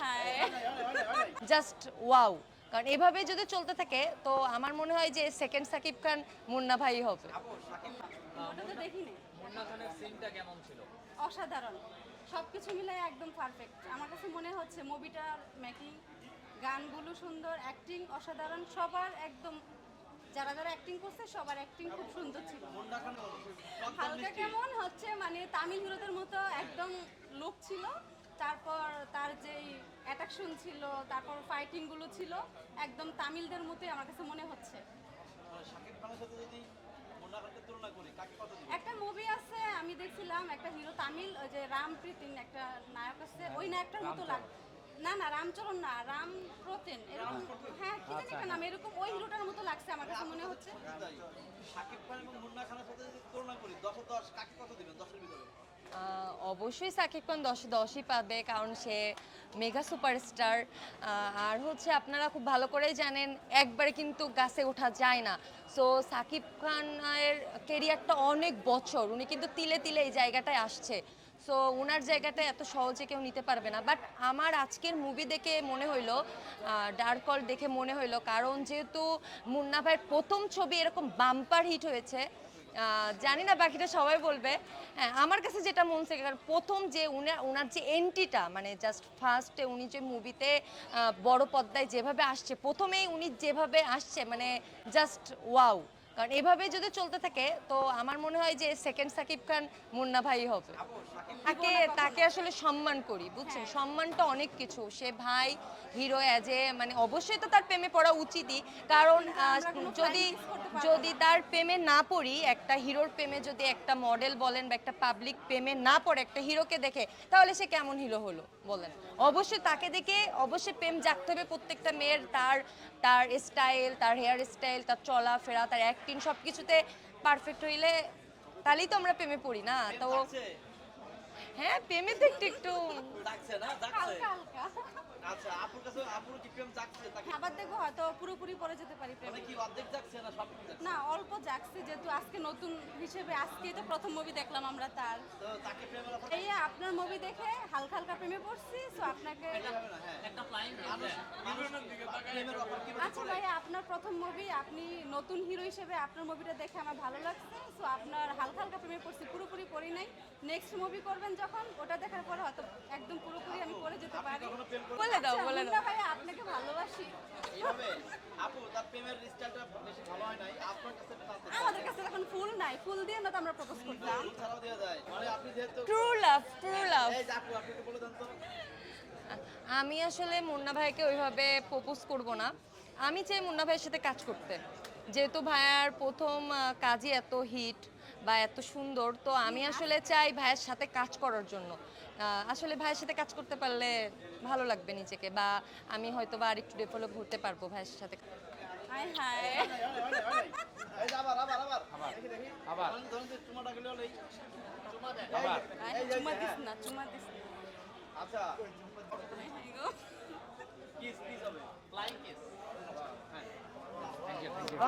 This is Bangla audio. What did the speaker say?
হায় জাস্ট ওয়াও কারণ এভাবে যদি চলতে থাকে তো আমার মনে হয় যে সেকেন্ড সাকিব খান মুন্না ভাই হবে। অসাধারণ। সব কিছু মিলে একদম পারফেক্ট আমার কাছে মনে হচ্ছে মুভিটার মেকিং গানগুলো সুন্দর অ্যাক্টিং অসাধারণ সবার একদম যারা যারা অ্যাক্টিং করছে সবার অ্যাক্টিং খুব সুন্দর ছিল। হালকা কেমন হচ্ছে মানে তামিল হিরোদের মতো একদম লুক ছিল তারপর তার যেই অ্যাট্রাকশন ছিল তারপর ফাইটিংগুলো ছিল একদম তামিলদের মতোই আমার কাছে মনে হচ্ছে। একটা মুভি আছে আমি দেখছিলাম একটা হিরো তামিল ওই যে রাম প্রীতিন একটা নায়ক আছে ওই নায়কটার মতো লাগ না না রামচরণ না রাম প্রতিন এরকম হ্যাঁ কি জানি একটা নাম এরকম ওই হিরোটার মতো লাগছে আমার কাছে মনে হচ্ছে। শাকিব খান এবং মুন্না খানের সাথে যদি তুলনা করি দশে দশ কাকে অবশ্যই সাকিব খান দশে দশই পাবে, কারণ সে মেগা সুপারস্টার। আর হচ্ছে আপনারা খুব ভালো করেই জানেন, একবারে কিন্তু গাছে ওঠা যায় না। সো সাকিব খানের কেরিয়ারটা অনেক বছর, উনি কিন্তু তিলে তিলে এই জায়গাটায় আসছে। সো ওনার জায়গাটা এত সহজে কেউ নিতে পারবে না। বাট আমার আজকের মুভি দেখে মনে হইল ডার্ক দেখে মনে হইল, কারণ যেহেতু মুন্না ভাইয়ের প্রথম ছবি এরকম বাম্পার হিট হয়েছে জানি না, বাকিটা সবাই বলবে। হ্যাঁ আমার কাছে যেটা মন থেকে প্রথম যে উনার ওনার যে এন্ট্রিটা মানে জাস্ট ফার্স্টে উনি যে মুভিতে বড় পদ্মায় যেভাবে আসছে, প্রথমেই উনি যেভাবে আসছে মানে জাস্ট ওয়াও কারণ এভাবে যদি চলতে থাকে তো আমার মনে হয় যে সেকেন্ড সাকিব খান মুন্না ভাই হবে। তাকে তাকে আসলে সম্মান করি বুঝছেন? সম্মানটা অনেক কিছু। সে ভাই হিরো অ্যাজ এ মানে অবশ্যই তো তার প্রেমে পড়া উচিতই। কারণ যদি যদি তার প্রেমে না পড়ি একটা হিরোর প্রেমে যদি একটা মডেল বলেন বা একটা পাবলিক প্রেমে না পড়ে একটা হিরোকে দেখে তাহলে সে কেমন হিরো হলো বলেন? অবশ্যই তাকে দেখে অবশ্যই প্রেম জাগতে হবে প্রত্যেকটা মেয়ের তার তার স্টাইল তার হেয়ার স্টাইল তার চলাফেরা তার অ্যাক্টিং সব কিছুতে পারফেক্ট হইলে তাহলেই তো আমরা প্রেমে পড়ি না তো হ্যাঁ প্রেমে তো একটু একটু হালকা হালকা। আচ্ছা আপুর কাছে আপুর কি প্রেম যাচ্ছে তাকে আবার দেখব হয়তো পুরোপুরি পরে যেতে পারি মানে কি অর্ধেক যাচ্ছে না সব না অল্প জাগছে যেহেতু আজকে নতুন হিসেবে আজকে তো প্রথম মুভি দেখলাম আমরা তার। তো তাকে প্রেমের অফার এই আপনার মুভি দেখে হালকা হালকা প্রেমে পড়ছি সো আপনাকে একটা ফ্লাইং কি আচ্ছা ভাইয়া আপনার প্রথম মুভি আপনি নতুন হিরো হিসেবে আপনার মুভিটা দেখে আমার ভালো লাগছে সো আপনার হালকা হালকা প্রেমে পড়ছি পুরোপুরি পড়ি নাই। নেক্সট মুভি করবেন যখন ওটা দেখার পরে হয়তো একদম পুরোপুরি বলে দাও আচ্ছা, বলে দাও। ভাইয়া আপনাকে ভালোবাসি। এইভাবে আপু তার প্রেমের বেশি ভালো হয় নাই আপনার কাছে আমাদের কাছে এখন ফুল নাই ফুল দিয়ে না তো আমরা প্রপোজ করতাম ফুল ছাড়াও দেওয়া যায়। মানে আপনি যেহেতু ট্রু লাভ ট্রু লাভ এই আপু আপনি একটু বলে দেন তো। আমি আসলে মুন্না ভাইকে ওইভাবে প্রপোজ করব না। আমি চাই মুন্না ভাইয়ের সাথে কাজ করতে। যেহেতু ভাইয়ার প্রথম কাজই এত হিট বা এত সুন্দর তো আমি আসলে চাই ভাইয়ের সাথে কাজ করার জন্য। আসলে ভাইয়ের সাথে কাজ করতে পারলে ভালো লাগবে নিজেকে বা আমি হয়তো বা আরেকটু ডেভেলপ হতে পারব ভাইয়ের সাথে। Hi hi. আবার আবার আবার। দেখি দেখি। আবার। ধরুন ধরুন যে চুমা ডাকলে হলেই চুমা দেয়। আবার। এই যে, চুমা এই যে, দিস না চুমা দিস আচ্ছা। হাই হাই গো। কিস কিস হবে। ফ্লাইং কিস হ্যাঁ। Thank you thank you